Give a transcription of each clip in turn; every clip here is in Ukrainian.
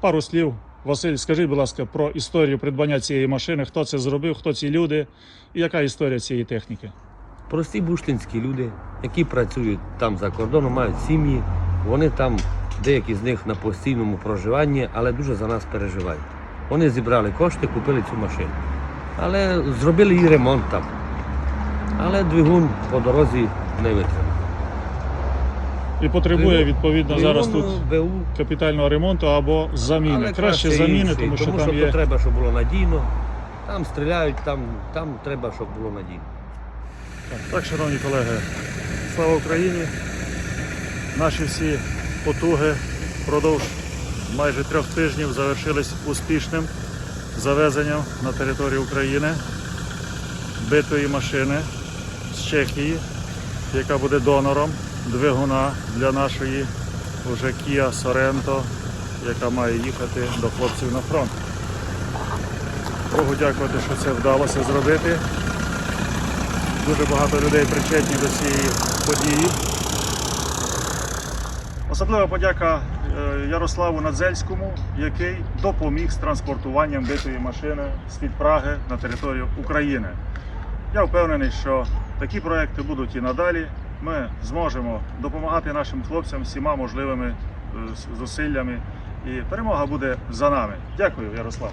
пару слів. Василь, скажіть, будь ласка, про історію придбання цієї машини, хто це зробив, хто ці люди і яка історія цієї техніки. Прості буштинські люди, які працюють там за кордоном, мають сім'ї. Вони там, деякі з них на постійному проживанні, але дуже за нас переживають. Вони зібрали кошти, купили цю машину. Але зробили їй ремонт там. Але двигун по дорозі не витримав. І потребує відповідно зараз тут БУ, капітального ремонту або заміни. але Краще заміни, тому що тому там є. треба, щоб було надійно. Там стріляють, там, там треба, щоб було надійно. Так, шановні колеги, слава Україні! Наші всі потуги впродовж майже трьох тижнів завершились успішним завезенням на територію України битої машини з Чехії, яка буде донором двигуна для нашої вже Kia Sorento, яка має їхати до хлопців на фронт. Богу дякувати, що це вдалося зробити. Дуже багато людей причетні до цієї події. Особлива подяка е, Ярославу Надзельському, який допоміг з транспортуванням битої машини з-під Праги на територію України. Я впевнений, що такі проекти будуть і надалі. Ми зможемо допомагати нашим хлопцям всіма можливими е, зусиллями, і перемога буде за нами. Дякую, Ярослав.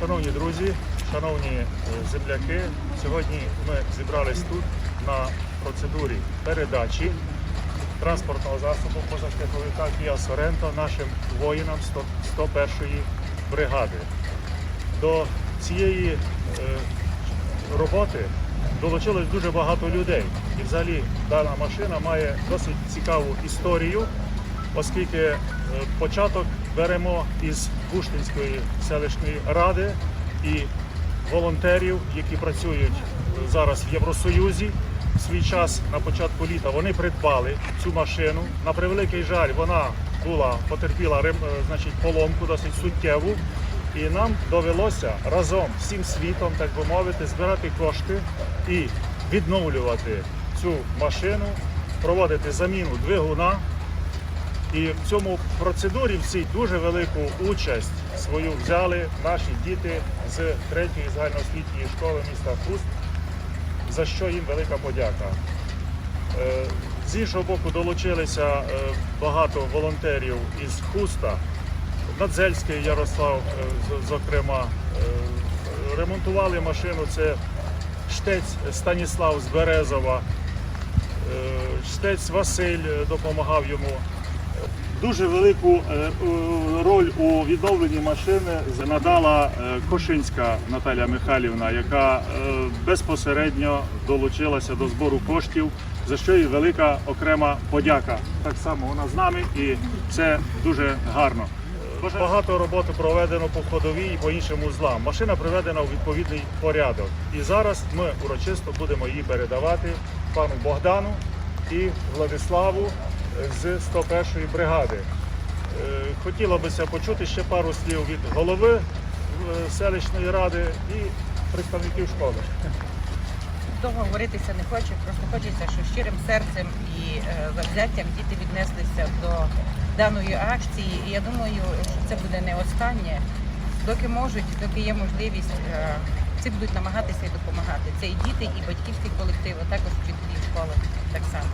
Шановні друзі, шановні е, земляки, сьогодні ми зібрались тут на процедурі передачі транспортного засобу позашляховика Kia Sorento нашим воїнам 101-ї бригади. До цієї е, роботи долучилось дуже багато людей. І взагалі дана машина має досить цікаву історію, оскільки е, початок беремо із Буштинської селищної ради і волонтерів, які працюють зараз в Євросоюзі. Свій час на початку літа вони придбали цю машину. На превеликий жаль, вона була потерпіла е, значить, поломку досить суттєву. І нам довелося разом всім світом, так би мовити, збирати кошти і відновлювати цю машину, проводити заміну двигуна. І в цьому процедурі всій дуже велику участь свою взяли наші діти з третьої загальноосвітньої школи міста Хуст, за що їм велика подяка. Е, З іншого боку, долучилися е, багато волонтерів із Хуста, Надзельський Ярослав, е, зокрема, ремонтували машину. Це штець Станіслав з Березова, штець Василь допомагав йому. Дуже велику е, роль у відновленні машини надала е, Кошинська Наталя Михайлівна, яка е, безпосередньо долучилася до збору коштів, за що їй велика окрема подяка. Так само вона з нами, і це дуже гарно. Багато роботи проведено по ходовій і по іншим узлам. Машина приведена у відповідний порядок. І зараз ми урочисто будемо її передавати пану Богдану і Владиславу з 101-ї бригади. Е, Хотілося б почути ще пару слів від голови е, селищної ради і представників школи. довго говоритися не хочу, просто хочеться, що щирим серцем і е, завзяттям діти віднеслися до даної акції. І я думаю, що це буде не останнє. Доки можуть, доки є можливість, е, всі будуть намагатися і допомагати. Це і діти, і батьківський колектив, а також вчителі школи так само.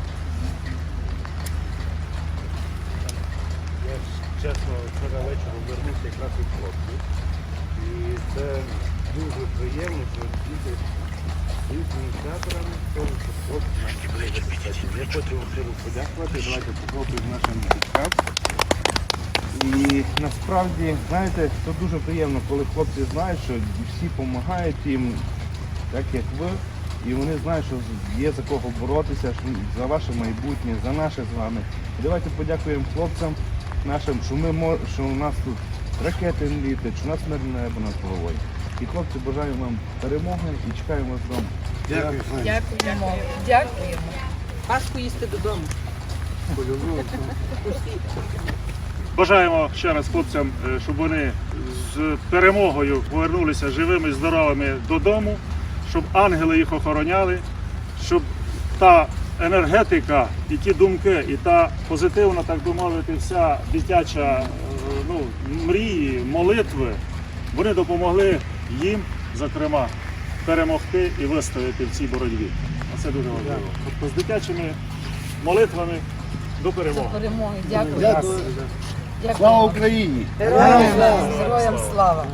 Я ж, чесно, вчора вечором вернувся якраз від хлопців. І це дуже приємно, що діти стають ініціаторами того, що хлопці наші були забезпечені. Я хочу вам щиро подякувати. Давайте попробуємо нашим дітям. І насправді, знаєте, це дуже приємно, коли хлопці знають, що всі допомагають їм, так як ви. І вони знають, що є за кого боротися, що за ваше майбутнє, за наше з вами. Давайте подякуємо хлопцям нашим, що ми що у нас тут ракети не літають, що у нас мирне небо над головою. І хлопці бажаємо вам перемоги і чекаємо вас вдома. Дякую. Дякуємо. Дякуємо. Паску їсти додому. Бажаємо ще раз хлопцям, е, щоб вони з перемогою повернулися живими, здоровими додому, щоб ангели їх охороняли, щоб та енергетика і ті думки, і та позитивна, так би мовити, вся дитяча е, ну, мрії, молитви, вони допомогли їм, зокрема, перемогти і вистояти в цій боротьбі. А це дуже важливо. Тобто з дитячими молитвами до перемоги. Перемоги. Дякую. Дякую. Дякую. Слава Україні! Героям слава. Героям слава.